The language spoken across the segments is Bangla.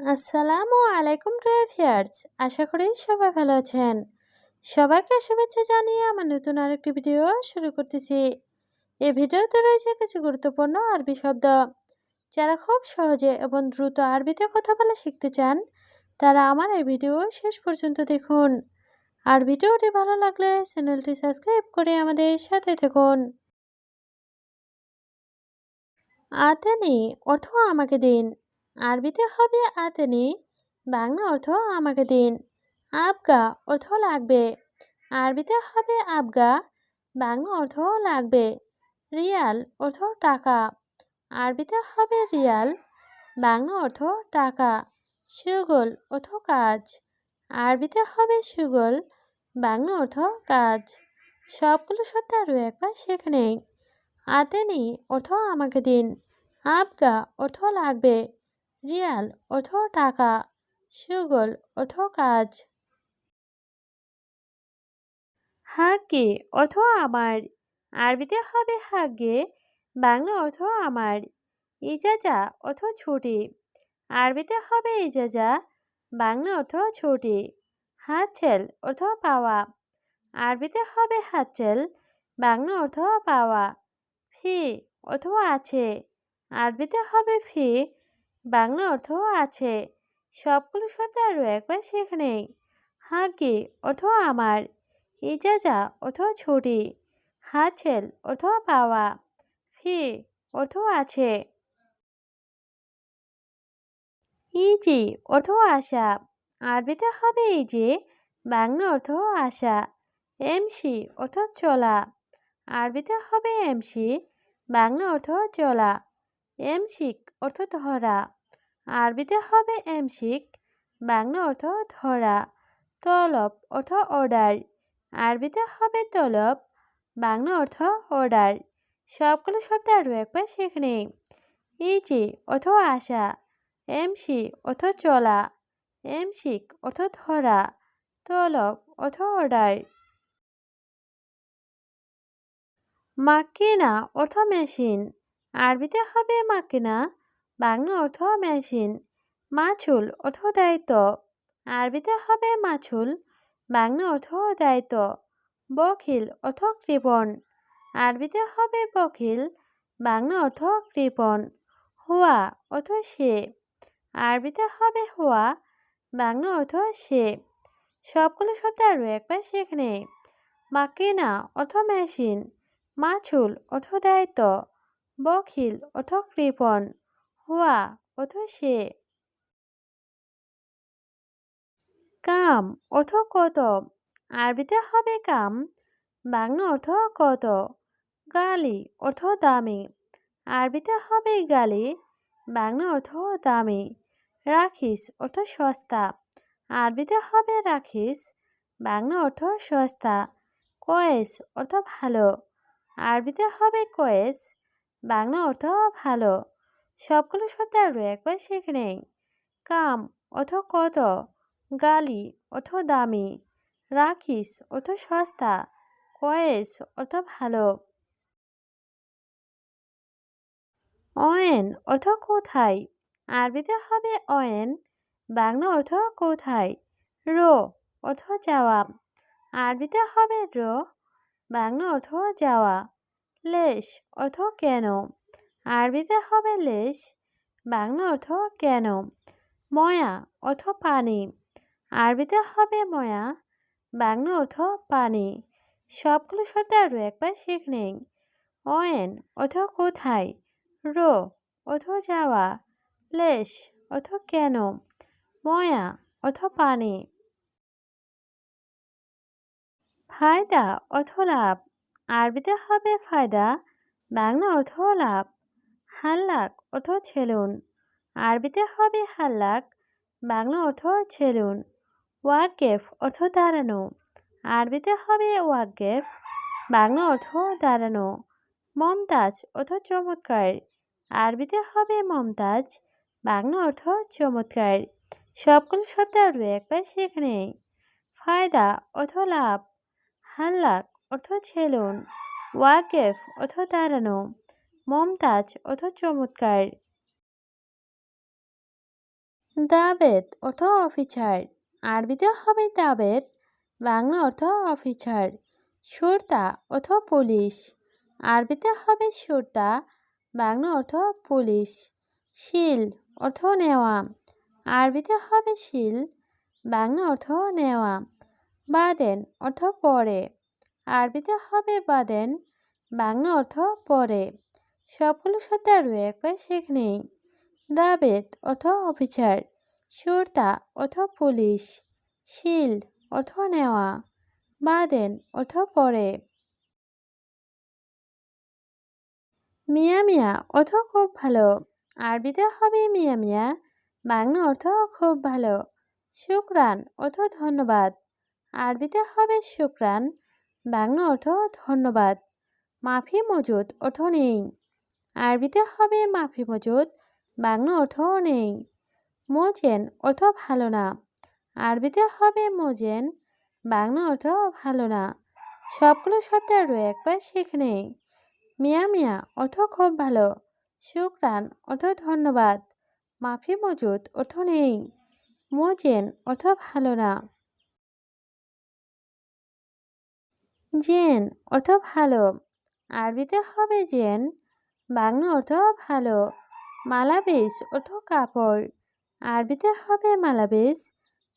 আসসালামু আলাইকুম ড্রাইভিয়ার্স আশা করি সবাই ভালো আছেন। সবাইকে শুভেচ্ছা জানিয়ে আমার নতুন আরেকটি ভিডিও শুরু করতেছি। এই ভিডিওতে রয়েছে কিছু গুরুত্বপূর্ণ আরবি শব্দ। যারা খুব সহজে এবং দ্রুত আরবিতে কথা বলে শিখতে চান, তারা আমার এই ভিডিও শেষ পর্যন্ত দেখুন। আর ভিডিওটি ভালো লাগলে চ্যানেলটি সাবস্ক্রাইব করে আমাদের সাথে থাকুন। আতেনি, অর্থ আমাকে দিন। আরবিতে হবে আতেনি, বাংলা অর্থ আমাকে দিন, আবগা অর্থ লাগবে, আরবিতে হবে আবগা, বাংলা অর্থ লাগবে, রিয়াল অর্থ টাকা, আরবিতে হবে রিয়াল, বাংলা অর্থ টাকা, সুগল অর্থ কাজ, আরবিতে হবে সুগল, বাংলা অর্থ কাজ, সবগুলো শব্দ আরও একবার সেখানে আতেনি অর্থ আমাকে দিন, আবগা অর্থ লাগবে রিয়াল অর্থ টাকা, সুগল অর্থ কাজ। হাগে অর্থ আমার, আরবিতে হবে হাগে, বাংলা অর্থ আমার, ইজাজা অর্থ ছুটি, আরবিতে হবে ইজাজা, বাংলা অর্থ ছুটি, হাতছেল অর্থ পাওয়া, আরবিতে হবে হাতছেল, বাংলা অর্থ পাওয়া, ফি অর্থ আছে, আরবিতে হবে ফি বাংলা অর্থ আছে। সবগুলো শব্দ আরও একবার সেখানে। হাগে অর্থ আমার। ইজাজা? অর্থ ছুটি। হাছেল অর্থ পাওয়া। ফি? অর্থ আছে। ইজি অর্থ আশা। আরবিতে হবে ইজি বাংলা অর্থ আশা। এমসি অর্থ চলা। আরবিতে হবে এমসি বাংলা অর্থ চলা। এমসিক অর্থ ধরা। আরবিতে হবে এমসিক বাংলা অর্থ ধরা। তলব অর্থ অর্ডার। আরবিতে হবে তলব, বাংলা অর্থ অর্ডার। সবগুলো শব্দ আরও একবার সেখানে ইজি অর্থ আশা এমসি অর্থ চলা এমসিক অর্থ ধরা, তলব অর্থ অর্ডার। মাকিনা অর্থ মেশিন। আরবিতে হবে মাকিনা, বাংলা অর্থ মেশিন, মাছুল অর্থ দায়িত্ব, আরবিতে হবে মাছুল, বাংলা অর্থ দায়িত্ব, বখিল অর্থ কৃপণ, আরবিতে হবে বখিল, বাংলা অর্থ কৃপণ, হুয়া অর্থ সে, আরবিতে হবে হুয়া, বাংলা অর্থ সে, সবগুলো শব্দ আরও একবার সেখানে মাকিনা অর্থ মেশিন, মাছুল অর্থ দায়িত্ব বখিল অর্থ কৃপণ। হুয়া অথ সে। কাম অর্থ কত? আরবিতে হবে কাম, বাংলা অর্থ কত? গালি অর্থ দামি। আরবিতে হবে গালি, বাংলা অর্থ দামি। রাখিস অর্থ সস্তা। আরবিতে হবে রাখিস, বাংলা অর্থ সস্তা। কয়েস অর্থ ভালো। আরবিতে হবে কয়েস বাংলা অর্থ ভালো। সবগুলো শব্দ আরও একবার শিখে নেই। কাম অর্থ কত, গালি অর্থ দামি, রাখিস অর্থ সস্তা, কয়েস অর্থ ভালো। অয়েন অর্থ কোথায়, আরবিতে হবে অয়েন, বাংলা অর্থ কোথায়, রো অর্থ যাওয়া, আরবিতে হবে রো, বাংলা অর্থ যাওয়া। লেশ অর্থ কেন? আরবিতে হবে লেশ, বাংলা অর্থ কেন? ময়া অর্থ পানি, আরবিতে হবে ময়া, বাংলা অর্থ পানি। সবগুলো শব্দ আরও একবার শিখ নেই। অয়েন অর্থ কোথায়? রো অর্থ যাওয়া। লেশ অর্থ কেন? ময়া অর্থ পানি। ফায়দা অর্থ লাভ। আরবিতে হবে ফায়দা, বাংলা অর্থ লাভ। হাল্লাক অর্থ ছেলুন। আরবিতে হবে হাল্লাক, বাংলা অর্থ ছেলুন। ওয়াকেফ অর্থ দাঁড়ানো আরবিতে হবে ওয়াকেফ, বাংলা অর্থ দাঁড়ানো মমতাজ অর্থ চমৎকার। আরবিতে হবে মমতাজ, বাংলা অর্থ চমৎকার। সবগুলো শব্দ আরও একবার সেখানে ফায়দা অর্থ লাভ। হাল্লাক অর্থ ছেলুন, ওয়াকেফ অর্থ দাঁড়ানো মমতাজ অর্থ চমৎকার। দাবেদ অর্থ অফিসার, আরবিতে হবে দাবেদ, বাংলা অর্থ অফিসার, সুরতা অর্থ পুলিশ, আরবিতে হবে সুরতা, বাংলা অর্থ পুলিশ, শিল অর্থ নেওয়া, আরবিতে হবে শিল, বাংলা অর্থ নেওয়া, বাদেন অর্থ পরে। আরবিতে হবে বাদেন বাংলা অর্থ পরে। সবগুলো শব্দ আরও একবার শেখ নেই। দাবেদ অর্থ অফিসার, সুরতা অর্থ পুলিশ, শিল অর্থ নেওয়া, বাদেন অর্থ পরে। মিয়া মিয়া অর্থ খুব ভালো। আরবিতে হবে মিয়া মিয়া, বাংলা অর্থ খুব ভালো। শুক্রান অর্থ ধন্যবাদ। আরবিতে হবে শুক্রান বাংলা অর্থ ধন্যবাদ। মাফি মজুদ অর্থ নেই। আরবিতে হবে মাফি মজুদ, বাংলা অর্থ নেই। মোজেন অর্থ ভালো না। আরবিতে হবে মোজেন, বাংলা অর্থ ভালো না। সবগুলো শব্দ আরও একবার শিখে নেই মিয়া মিয়া অর্থ খুব ভালো। শুক্রান অর্থ ধন্যবাদ। মাফি মজুদ অর্থ নেই। মোজেন অর্থ ভালো না। জেন অর্থ ভালো। আরবিতে হবে জেন, বাংলা অর্থ ভালো। মালাবেশ অর্থ কাপড়। আরবিতে হবে মালাবেশ,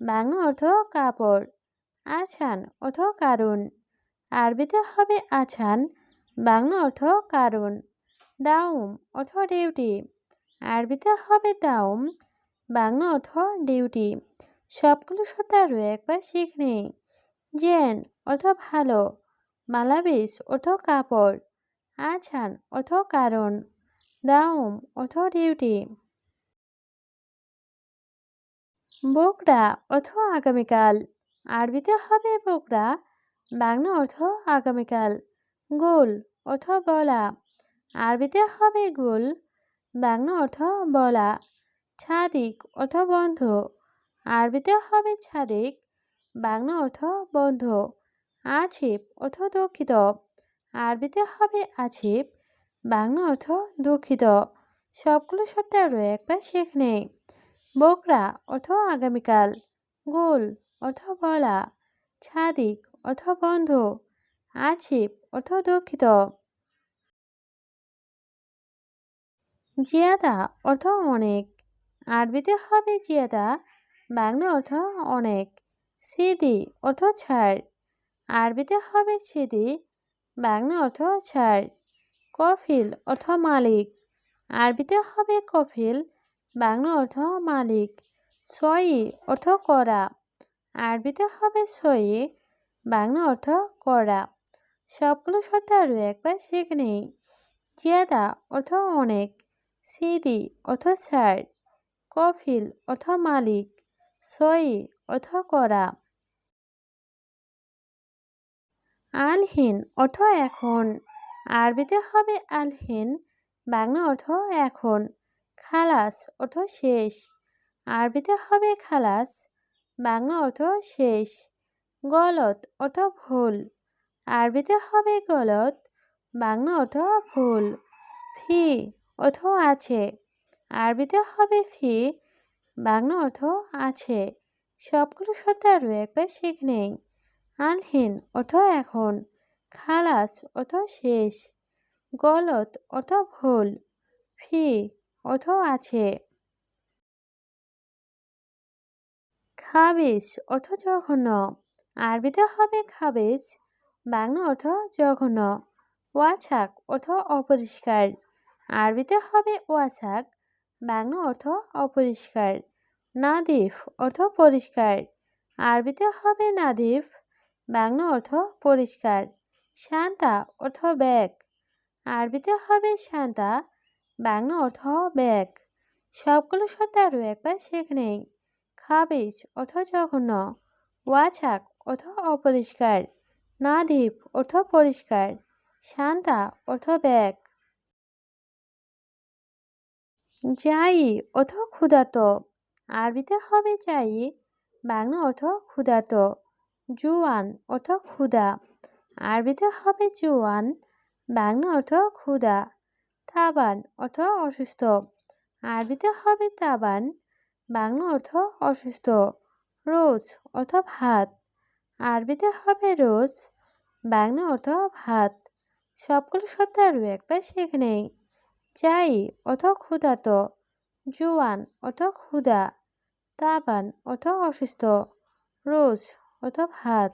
বাংলা অর্থ কাপড়। আছান অর্থ কারণ আরবিতে হবে আছান, বাংলা অর্থ কারণ দাউম অর্থ ডিউটি। আরবিতে হবে দাউম, বাংলা অর্থ ডিউটি। সবগুলো শব্দ আরও একবার শিখ নেই। জেন অর্থ ভালো। মালাবিস অর্থ কাপড়। আছান অর্থ কারণ। দাউম, অর্থ ডিউটি। বোকরা, অর্থ আগামীকাল। আরবিতে হবে বোকরা, বাংলা অর্থ আগামীকাল। গোল, অর্থ বলা। আরবিতে হবে গোল, বাংলা অর্থ বলা। ছাদিক, অর্থ বন্ধ। আরবিতে হবে ছাদিক, বাংলা অর্থ বন্ধ। আছিপ অর্থ দুঃখিত আরবিতে হবে আছিপ বাংলা অর্থ দুঃখিত সবগুলো শব্দ আরও একবার শেখ নেই। বোকরা অর্থ আগামীকাল। গোল অর্থ বলা। ছাদিক অর্থ বন্ধ। আছিপ অর্থ দুঃখিত জিয়াদা অর্থ অনেক। আরবিতে হবে জিয়াদা, বাংলা অর্থ অনেক। সিদি অর্থ ছাড়। আরবিতে হবে সিদি, বাংলা অর্থ ছাড়, কফিল অর্থ মালিক, আরবিতে হবে কফিল, বাংলা অর্থ মালিক, সই অর্থ করা, আরবিতে হবে সই, বাংলা অর্থ করা। সবগুলো শব্দ আরও একবার শিখে নেই। জিয়াদা অর্থ অনেক, সিদি অর্থ ছাড়, কফিল অর্থ মালিক, সই অর্থ করা। আলহীন অর্থ এখন। আরবিতে হবে আলহীন, বাংলা অর্থ এখন। খালাস অর্থ শেষ। আরবিতে হবে খালাস, বাংলা অর্থ শেষ। গলত অর্থ ভুল। আরবিতে হবে গলত, বাংলা অর্থ ভুল। ফি অর্থ আছে। আরবিতে হবে ফি, বাংলা অর্থ আছে। সবগুলো শব্দ আরও একবার শিখ নেই। আলহীন অর্থ এখন, খালাস অর্থ শেষ, গলত অর্থ ভুল, ফি অর্থ আছে। খাবিজ অর্থ জঘন্য, আরবিতে হবে খাবিজ, বাংলা অর্থ জঘন্য, ওয়াছাক অর্থ অপরিষ্কার, আরবিতে হবে ওয়াছাক, বাংলা অর্থ অপরিষ্কার, নাদিফ অর্থ পরিষ্কার, আরবিতে হবে নাদিফ। বাংলা অর্থ পরিষ্কার। শান্তা অর্থ ব্যাগ। আরবিতে হবে শান্তা, বাংলা অর্থ ব্যাগ। সবগুলো শব্দ আরও একবার শেখ নেই। খাবিজ অর্থ জঘন্য। ওয়াছাক অর্থ অপরিষ্কার। নাদীপ অর্থ পরিষ্কার। শান্তা অর্থ ব্যাগ। যাই অর্থ ক্ষুধার্ত। আরবিতে হবে যাই, বাংলা অর্থ ক্ষুধার্ত। জুয়ান অর্থ ক্ষুদা আরবিতে হবে জুয়ান, বাংলা অর্থ ক্ষুদা তাবান অর্থ অসুস্থ। আরবিতে হবে তাবান, বাংলা অর্থ অসুস্থ। রোজ অর্থ ভাত। আরবিতে হবে রোজ, বাংলা অর্থ ভাত। সবগুলো শব্দ আরও একবার শিখে নেই। চাই অর্থ ক্ষুধার্ত। জোয়ান অর্থ ক্ষুধা। তাবান অর্থ অসুস্থ। রোজ অর্থ ভাত